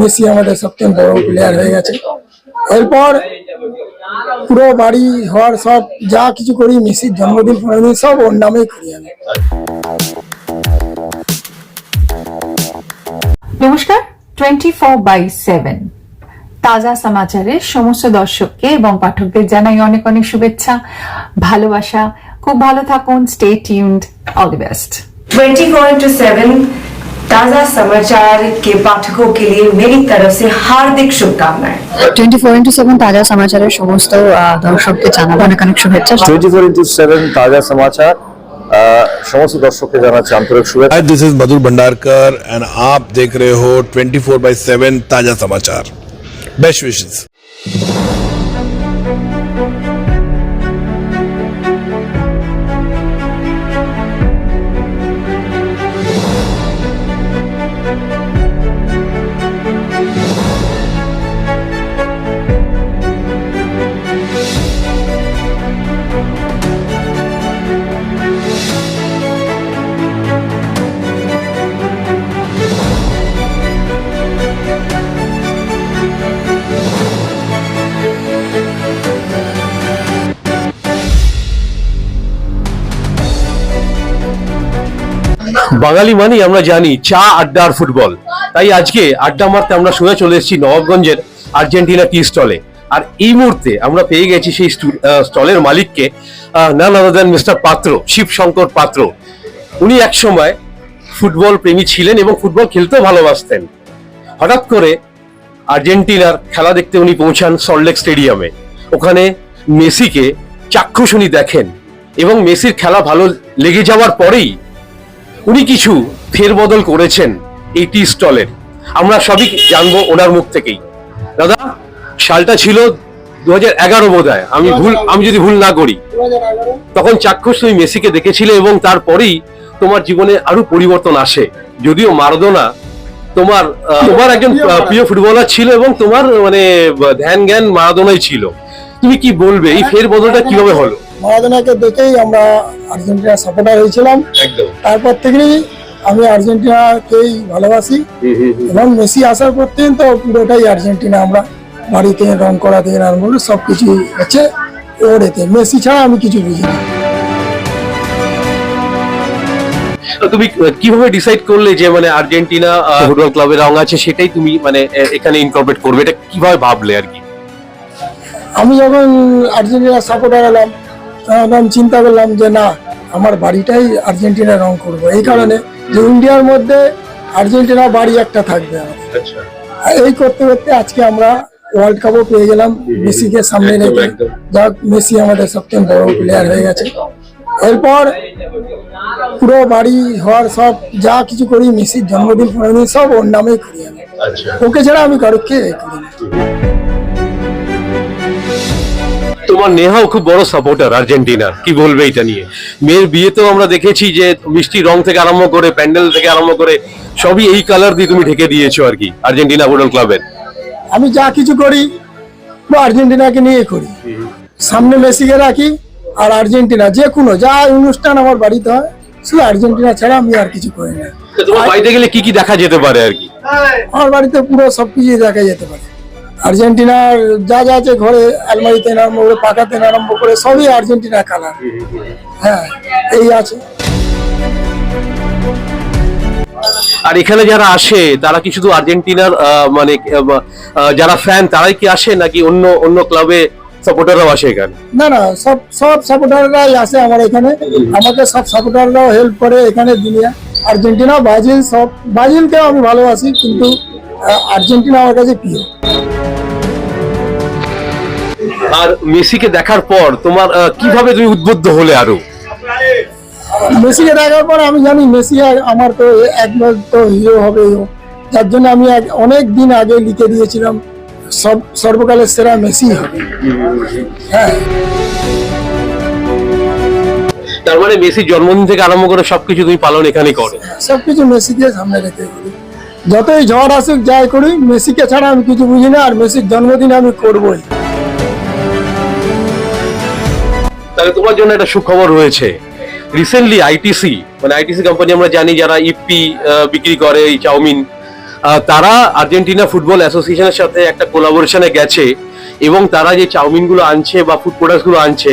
Messi আমাদের সবচেয়ে বড় প্লেয়ার হয়ে গেছে। এরপর পুরো বাড়ি হওয়ার সব যা কিছু করি মেসির জন্মদিন ফোনদিন সব ওর নামেই করি আমি। নমস্কার টোয়েন্টি ফোর বাই সেভেন তাজা সমাচারের সমস্ত দর্শককে এবং পাঠকদের জানাই অনেক অনেক শুভেচ্ছা ভালোবাসা। খুব ভালো থাকুন stay tuned all the best twenty four into seven ताजा समाचार के पाठकों के लिए मेरी तरफ से हार्दिक शुभकामनाएं টোয়েন্টি ফোর ইন্টু সেভেন তাজা সমাচারের সমস্ত আহ, দর্শককে জানাবো অনেক অনেক শুভেচ্ছা টোয়েন্টি ফোর ইন্টু সেভেন তাজা সমাচার আহ, সমস্ত দর্শককে জানাচ্ছি আন্তরিক শুভেচ্ছা hi this is Madhur Bhandarkar and आप देख रहे हो 24 बाय 7 ताजा समाचार बेस्ट विशेष বাঙালি মানেই আমরা জানি চা আড্ডা আর ফুটবল। তাই আজকে আড্ডা মারতে আমরা শুনে চলে এসেছি নবাবগঞ্জের আর্জেন্টিনা টি স্টলে। আর এই মুহূর্তে আমরা পেয়ে গেছি সেই স্টলের মালিককে না আদার দেন মিস্টার পাত্র, শিবশঙ্কর পাত্র। উনি একসময় ফুটবল প্রেমী ছিলেন এবং ফুটবল খেলতেও ভালোবাসতেন। হঠাৎ করে আর্জেন্টিনার খেলা দেখতে উনি পৌঁছান সল্টলেক স্টেডিয়ামে। ওখানে মেসিকে চাক্ষুষ উনি দেখেন এবং মেসির খেলা ভালো লেগে যাওয়ার পরেই উনি কিছু ফেরবদল করেছেন এই টি স্টলের। আমরা সবই জানব ওনার মুখ থেকেই। দাদা, সালটা ছিল দু হাজার এগারো বোধ হয় আমি ভুল, আমি যদি ভুল না করি। তখন চাক্ষুষ তুমি মেসিকে দেখেছিলে এবং তারপরেই তোমার জীবনে আরও পরিবর্তন আসে। যদিও মারদোনা তোমার তোমার একজন প্রিয় ফুটবলার ছিল এবং তোমার মানে ধ্যান জ্ঞান মারাদোনাই ছিল। তুমি কি বলবে? এই ফের বদলটা কীভাবে হলো? মারাদোনাকে দেখেই আমরা আর্জেন্টিনার সাপোর্টার হয়েছিলাম। তারপর থেকেই আমি আর্জেন্টিনাকেই ভালোবাসি। এবং মেসি আসার পর থেকে তো পুরোটাই আর্জেন্টিনা আমরা বাড়িতে রং করা থেকে আরম্ভ করে সব কিছু হচ্ছে ওর এতে মেসি ছাড়া আমি কিছু বুঝি না। তো তুমি কীভাবে ডিসাইড করলে যে মানে আর্জেন্টিনা ফুটবল ক্লাবের রং আছে সেটাই তুমি মানে এখানে ইনকর্পোরেট করবে? এটা কীভাবে ভাবলে আর কি? আমি যখন আর্জেন্টিনা সাপোর্টার এলাম তখন আমি চিন্তা করলাম যে না আমার বাড়িটাই আর্জেন্টিনা রং করব। এই কারণে যে ইন্ডিয়ার মধ্যে আর্জেন্টিনা বাড়ি একটা থাকবে আচ্ছা। এই করতে করতে আজকে আমরা ওয়ার্ল্ড কাপও পেয়ে গেলাম মেসিকে সামনে রেখে। যাক মেসি আমাদের সবচেয়ে বড় প্লেয়ার হয়ে গেছে। এরপর পুরো বাড়ি হওয়ার সব যা কিছু করি মেসির জন্মদিন সব ওর নামেই করি আমি। আচ্ছা। ওকে ছাড়া আমি কারোকে করি না। তোমার নেহাও খুব বড় সাপোর্টার আর্জেন্টিনার কি বলবে এটা নিয়ে? মেয়ের বিয়েতেও আমরা দেখেছি যে মিষ্টি রং থেকে আরম্ভ করে প্যান্ডেল থেকে আরম্ভ করে সবই এই কালার দিয়ে তুমি ঢেকে দিয়েছ আর কি আর্জেন্টিনা ফুটবল ক্লাবের আমি যা কিছু করি আর্জেন্টিনাকে নিয়ে করি। সামনে মেসিকে রাখি আর আর্জেন্টিনা যে কোনো যা অনুষ্ঠান আমার বাড়িতে হয় শুধু আর্জেন্টিনা ছাড়া আমি আর কিছু করি না। তোমার বাড়িতে গেলে কি কি দেখা যেতে পারে আর কি? আমার বাড়িতে পুরো সবকিছু দেখা যেতে পারে। আর্জেন্টিনার যা যা আছে ঘরে আলমারিতে আরম্ভ করে পাকাতে আরম্ভ করে সবই আর্জেন্টিনা কালার হ্যাঁ এই আছে। আর এখানে যারা আসে তারা কি শুধু আর্জেন্টিনার মানে যারা ফ্যান তারাই কি আসে নাকি অন্য অন্য ক্লাবে সাপোর্টাররাও আসে এখানে? না না সব সব সাপোর্টাররাই আসে আমার এখানে। আমাকে সব সাপোর্টাররাও হেল্প করে এখানে দুনিয়া। আর্জেন্টিনা ব্রাজিল সব ব্রাজিলকেও আমি ভালোবাসি কিন্তু আর্জেন্টিনা আমার কাছে প্রিয়। আর মেসিকে দেখার পর তোমার কীভাবে তুমি উদ্বুদ্ধ হলে আরও? মেসিকে দেখার পর আমি জানি মেসি আমার তো একবার তো হিরো হবে যার জন্য আমি অনেক দিন আগে লিখে দিয়েছিলাম সব সর্বকালের সেরা মেসি হবে। হ্যাঁ। তার মানে মেসির জন্মদিন থেকে আরম্ভ করে সবকিছু তুমি পালন এখানে করো। সবকিছু মেসিকে সামনে রেখে যতই ঝড় আসুক, যাই করি মেসিকে ছাড়া আমি কিছু বুঝি না, আর মেসির জন্মদিন আমি করবই। তাহলে তোমার জন্য একটা সুখবর রয়েছে। রিসেন্টলি আইটিসি মানে আইটিসি কোম্পানি আমরা জানি যারা ইপি বিক্রি করে, এই চাউমিন তারা আর্জেন্টিনা ফুটবল অ্যাসোসিয়েশনের সাথে একটা কোলাবোরেশনে গেছে এবং তারা যে চাউমিনগুলো আনছে বা ফুড প্রোডাক্টসগুলো আনছে,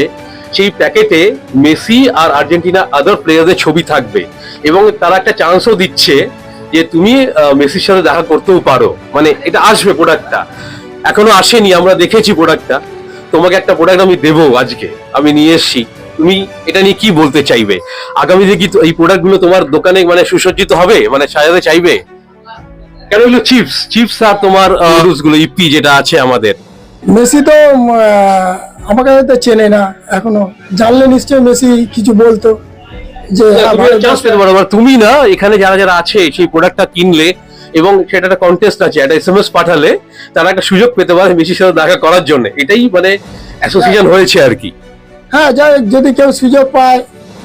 সেই প্যাকেটে মেসি আর আর্জেন্টিনা আদার প্লেয়ারদের ছবি থাকবে এবং তারা একটা চান্সও দিচ্ছে যে তুমি মেসির সাথে দেখা করতেও পারো। মানে এটা আসবে প্রোডাক্টটা এখনও আসেনি, আমরা দেখেছি প্রোডাক্টটা তোমাকে একটা প্রোডাক্ট আমি দেবো আজকে। আমি নিয়ে এসেছি। তুমি এটা নিয়ে কি বলতে চাইবে? আগামীতে কি তো- এই প্রোডাক্টগুলো তোমার দোকানে মানে সুসজ্জিত হবে? মানে সাজাতে চাইবে? কেন এগুলো চিপস চিপস আর তোমারগুলো ইপি যেটা আছে আমাদের। মেসি তো আমাকে চেনে না এখনও। জানলে নিশ্চয়ই মেসি কিছু বলতো। যে হ্যাঁ, চান্স পেতে পারো তুমি না এখানে যারা যারা আছে সেই প্রোডাক্টটা কিনলে এবং সেটা একটা কন্টেস্ট আছে একটা এস এম এস পাঠালে তারা একটা সুযোগ পেতে পারে মেসির সাথে দেখা করার জন্য। এটাই মানে অ্যাসোসিয়েশন হয়েছে আর কি। হ্যাঁ যাই যদি কেউ সুযোগ পায়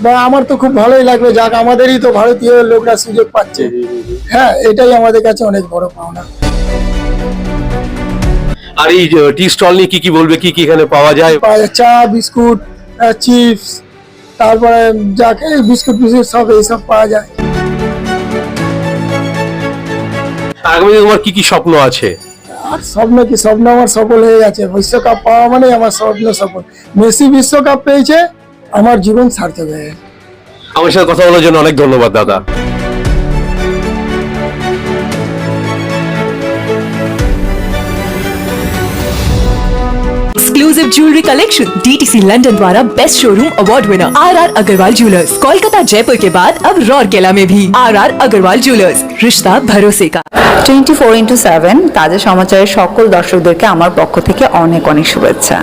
বা আমার তো খুব ভালোই লাগবে যাক আমাদেরই তো ভারতীয় লোকরা সুযোগ পাচ্ছে। হ্যাঁ এটাই আমাদের কাছে অনেক বড় পাওনা। আর এই টি স্টল নিয়ে কি কি বলবে কি কি এখানে পাওয়া যায়? পাওয়া যায় চা বিস্কুট চিপস তারপরে যাকে বিস্কুট ফিস্কুট সব এইসব পাওয়া যায়। আগামী তোমার কি কি স্বপ্ন আছে? আর স্বপ্ন কি? স্বপ্ন আমার সফল হয়ে গেছে। বিশ্বকাপ পাওয়া মানে আমার স্বপ্ন সফল। মেসি বিশ্বকাপ পেয়েছে আমার জীবন সার্থক হয়ে আমার সাথে কথা বলার জন্য অনেক ধন্যবাদ দাদা। exclusive jewellery collection DTC London द्वारा best showroom award winner R R Agarwal jewellers Kolkata Jaipur के बाद अब रौरकेला में भी आर आर अग्रवाल ज्वेलर्स रिश्ता भरोसे का টোয়েন্টি ফোর ইন্টু সেভেন তাজা সমাচারের সকল দর্শকদেরকে আমার পক্ষ থেকে অনেক অনেক শুভেচ্ছা